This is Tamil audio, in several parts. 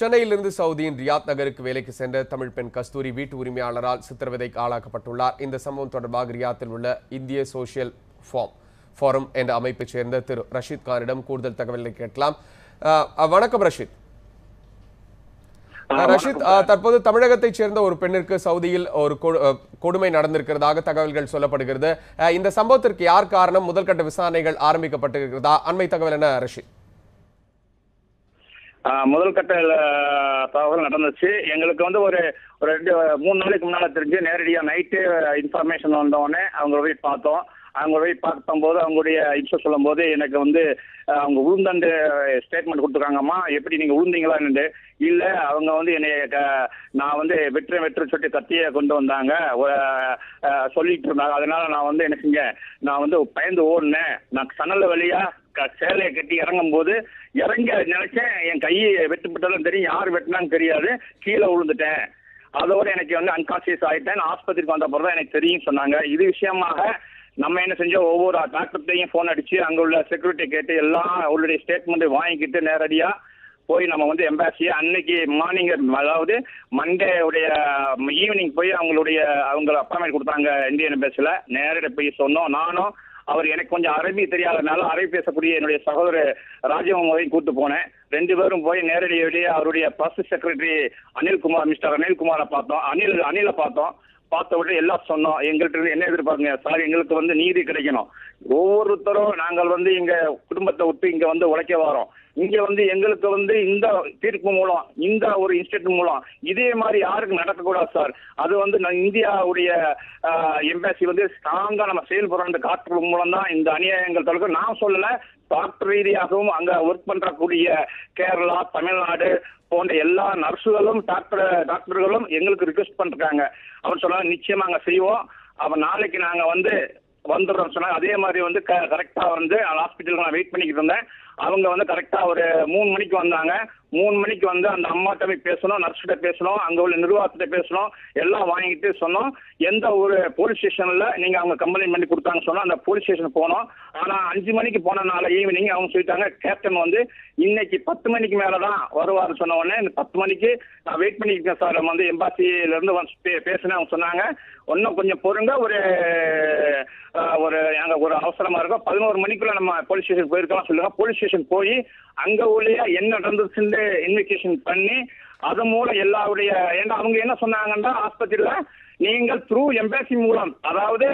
சென்னையிலிருந்து சவுதியின் ரியாத் நகருக்கு வேலைக்கு சென்ற தமிழ் பெண் கஸ்தூரி வீட்டு உரிமையாளரால் சித்திரவதைக்கு ஆளாக்கப்பட்டுள்ளார். இந்த சம்பவம் தொடர்பாக ரியாத்தில் உள்ள இந்திய சோஷியல் ஃபார்ம் ஃபாரம் என்ற அமைப்பைச் சேர்ந்த திரு ரஷீத் கானிடம் கூடுதல் தகவல்களை கேட்கலாம். வணக்கம் ரஷீத். ரஷீத் தற்போது தமிழகத்தைச் சேர்ந்த ஒரு பெண்ணிற்கு சவுதியில் ஒரு கொடுமை நடந்திருக்கிறதாக தகவல்கள் சொல்லப்படுகிறது. இந்த சம்பவத்திற்கு யார் காரணம்? முதல்கட்ட விசாரணைகள் ஆரம்பிக்கப்பட்டிருக்கிறதா? அண்மை தகவல் என்ன ரஷீத்? முதல் கட்ட தகவல் நடந்துச்சு. எங்களுக்கு வந்து ஒரு ஒரு ரெண்டு மூணு நாளைக்கு முன்னால தெரிஞ்சு நேரடியாக நைட்டு இன்ஃபர்மேஷன் வந்தோடனே அவங்க போய் பார்த்தோம். அவங்க போய் பார்க்கும்போது அவங்களுடைய இன்ஸ்ட் சொல்லும்போது எனக்கு வந்து அவங்க உளுந்தண்டு ஸ்டேட்மெண்ட் கொடுத்துருக்காங்கம்மா. எப்படி நீங்கள் உளுந்தீங்களான்னு இல்லை அவங்க வந்து என்னை க- நான் வந்து வெற்றி வெற்றி சொல்லிட்டு கத்தியை கொண்டு வந்தாங்க. சொல்லிட்டு இருந்தாங்க. அதனால நான் வந்து என்ன செஞ்சேன் நான் வந்து பயந்து ஓடினேன். நான் சணல் வழியா சேலையை கட்டி இறங்கும் போது இறங்க நினைச்சேன் என் கையை வெட்டுப்பட்டாலும் தெரியும் யார் வெட்டினான்னு தெரியாது கீழே விழுந்துட்டேன். அதோட எனக்கு வந்து அன்கான்சியஸ் ஆயிட்டேன். ஆஸ்பத்திரிக்கு வந்த பிறகு எனக்கு தெரியும் சொன்னாங்க. இது விஷயமாக நம்ம என்ன செஞ்சோம்? ஒவ்வொரு டாக்டர்கிட்டையும் ஃபோன் அடிச்சு அங்கே உள்ள செக்யூரிட்டி கேட்டு எல்லாம் அவருடைய ஸ்டேட்மெண்ட்டை வாங்கிக்கிட்டு நேரடியாக போய் நம்ம வந்து எம்பாசி அன்னைக்கு மார்னிங் அதாவது மண்டே உடைய ஈவினிங் போய் அவங்களுடைய அவங்க அப்பாயின்மெண்ட் கொடுத்தாங்க இந்தியன் எம்பேசியில் நேரடியாக போய் சொன்னோம். நானும் அவர் எனக்கு கொஞ்சம் அரபி தெரியாதனால அரபி பேசக்கூடிய என்னுடைய சகோதரர் ராஜமோகனையும் கூட்டு போனேன். ரெண்டு பேரும் போய் நேரடியாக அவருடைய பஸ் செக்ரட்டரி அனில்குமார் மிஸ்டர் அனில்குமாரை பார்த்தோம். அனில் அனிலை பார்த்தோம். பார்த்த உடனே எல்லாம் சொன்னோம். எங்கள்கிட்ட இருந்து என்ன எதிர்பார்க்குங்க? சார் எங்களுக்கு வந்து நீதி கிடைக்கணும். ஒவ்வொருத்தரும் நாங்கள் வந்து இங்க குடும்பத்தை விட்டு இங்க வந்து உழைக்க வரோம். இங்க வந்து எங்களுக்கு வந்து இந்த தீர்ப்பு மூலம் இந்த ஒரு இன்ஸ்டியூட் மூலம் இதே மாதிரி யாருக்கும் நடக்கக்கூடாது சார். அது வந்து நான் இந்தியாவுடைய எம்பாசி வந்து ஸ்ட்ராங்கா நம்ம செயல்படுறது காட்டுறது மூலம் தான் இந்த அநியாயங்கள் தொடர்பு நான் சொல்லல டாக்டர் ரீதியாகவும் அங்க ஒர்க் பண்றக்கூடிய கேரளா தமிழ்நாடு போன்ற எல்லா நர்ஸுகளும் டாக்டர் டாக்டர்களும் எங்களுக்கு ரிக்வெஸ்ட் பண்றாங்க அவர் சொன்னாங்க நிச்சயமா அங்க செய்வோம். அப்ப நாளைக்கு நாங்க வந்து வந்துடுறோம் சொன்னாங்க அதே மாதிரி வந்து கரெக்டாக வந்து ஹாஸ்பிட்டலுக்கு நான் வெயிட் பண்ணிக்கிட்டு இருந்தேன். அவங்க வந்து கரெக்டாக ஒரு மூணு மணிக்கு வந்தாங்க. மூணு மணிக்கு வந்து அந்த அம்மாட்ட போய் பேசணும் நர்ஸ்கிட்ட பேசணும் அங்க உள்ள நிர்வாகத்திட்ட பேசணும் எல்லாம் வாங்கிட்டு சொன்னோம். எந்த ஒரு போலீஸ் ஸ்டேஷன்ல நீங்க அவங்க கம்ப்ளைண்ட் பண்ணி கொடுத்தாங்க சொன்னால் அந்த போலீஸ் ஸ்டேஷன் போனோம். ஆனா அஞ்சு மணிக்கு போனனால ஈவினிங் அவங்க சொல்லிட்டாங்க கேப்டன் வந்து இன்னைக்கு பத்து மணிக்கு மேலதான் வருவார் சொன்ன உடனே இந்த பத்து மணிக்கு நான் வெயிட் பண்ணிருக்கேன் சார் நம்ம வந்து எம்பாசில இருந்து வந்து பே- பேசினேன் அவங்க சொன்னாங்க. இன்னும் கொஞ்சம் பொறுங்க ஒரு ஒரு அங்க ஒரு அவசரமா இருக்கும். பதினோரு மணிக்குள்ள நம்ம போலீஸ் ஸ்டேஷன் போயிருக்கலாம் சொல்லுங்க. போலீஸ் ஸ்டேஷன் போய் அங்க உள்ள என்ன நடந்துச்சுன்னு இன்வெஸ்டிகேஷன் பண்ணி அது மூலம் எல்லாருடைய ஏன்னா அவங்க என்ன சொன்னாங்கன்னா ஆஸ்பத்திரியில நீங்கள் த்ரூ எம்பேசி மூலம் அதாவது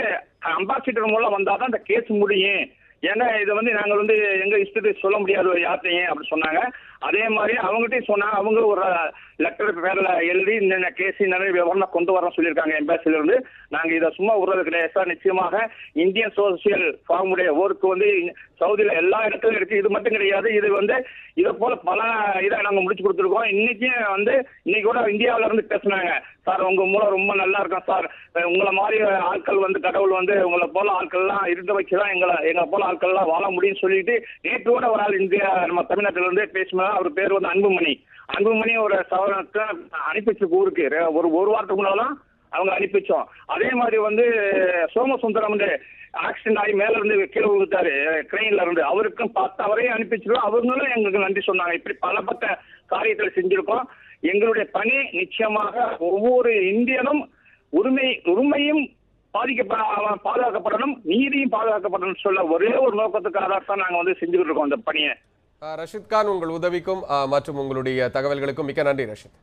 அம்பாசிடர் மூலம் வந்தாதான் இந்த கேஸ் முடியும். ஏன்னா இதை வந்து நாங்கள் வந்து எங்க இஷ்டத்துக்கு சொல்ல முடியாது ஒரு யார்ட்டையும் அப்படின்னு சொன்னாங்க. அதே மாதிரி அவங்ககிட்டயும் சொன்னாங்க அவங்க ஒரு லெட்டர் பேர்ல எழுதி என்னென்ன கேஸ் நிறைய விவரம் கொண்டு வர சொல்லியிருக்காங்க எம்பாசில இருந்து. நாங்க இதை சும்மா விடுறது கிடையாது சார். நிச்சயமாக இந்தியன் சோசியல் ஃபார்முடைய ஒர்க் வந்து சவுதியில எல்லா இடத்துலயும் இருக்கு. இது மட்டும் கிடையாது. இது வந்து இதை போல பல இதை நாங்க முடிச்சு கொடுத்துருக்கோம். இன்னைக்கும் வந்து இன்னைக்கு கூட இந்தியாவில இருந்து பேசுனாங்க. சார் உங்க மூலம் ரொம்ப நல்லா இருக்கும் சார்? உங்களை மாதிரி ஆட்கள் வந்து கடவுள் வந்து உங்களை போல ஆட்கள்லாம் இருக்க வச்சுதான் எங்களை எங்களை போல ஆட்கள்லாம் வாழ முடியும்னு சொல்லிட்டு நேற்று கூட ஒரு ஆள் இந்தியா நம்ம தமிழ்நாட்டில இருந்தே பேசினா அவர் பேர் வந்து அன்புமணி. அன்புமணி ஒரு சவரத்தை அனுப்பி ஊருக்கு. ஒரு ஒரு வாரத்துக்கு முன்னாலாம் அவங்க அனுப்பி வச்சோம் அதே மாதிரி வந்து சோமசுந்தரம் வந்து ஆக்சிடென்ட் ஆகி மேல இருந்து கீழே விழுந்தாரு கிரெயின்ல இருந்து. அவருக்கும் பார்த்து அவரையும் அனுப்பிச்சிருக்கோம் அவங்களும் எங்களுக்கு நன்றி சொன்னாங்க. இப்படி பலப்பட்ட காரியத்தை செஞ்சிருக்கோம். எங்களுடைய பணி நிச்சயமாக ஒவ்வொரு இந்தியனும் உரிமை உரிமையும் பாதிக்கப்பட பாதுகாக்கப்படணும் நீதியும் பாதுகாக்கப்படணும் சொல்ல ஒரே ஒரு நோக்கத்துக்காக தான் நாங்க வந்து செஞ்சுக்கிட்டு இருக்கோம் அந்த பணியை. ரஷித் கான் உங்கள் உதவிக்கும் மற்றும் உங்களுடைய தகவல்களுக்கும் மிக்க நன்றி ரஷித்.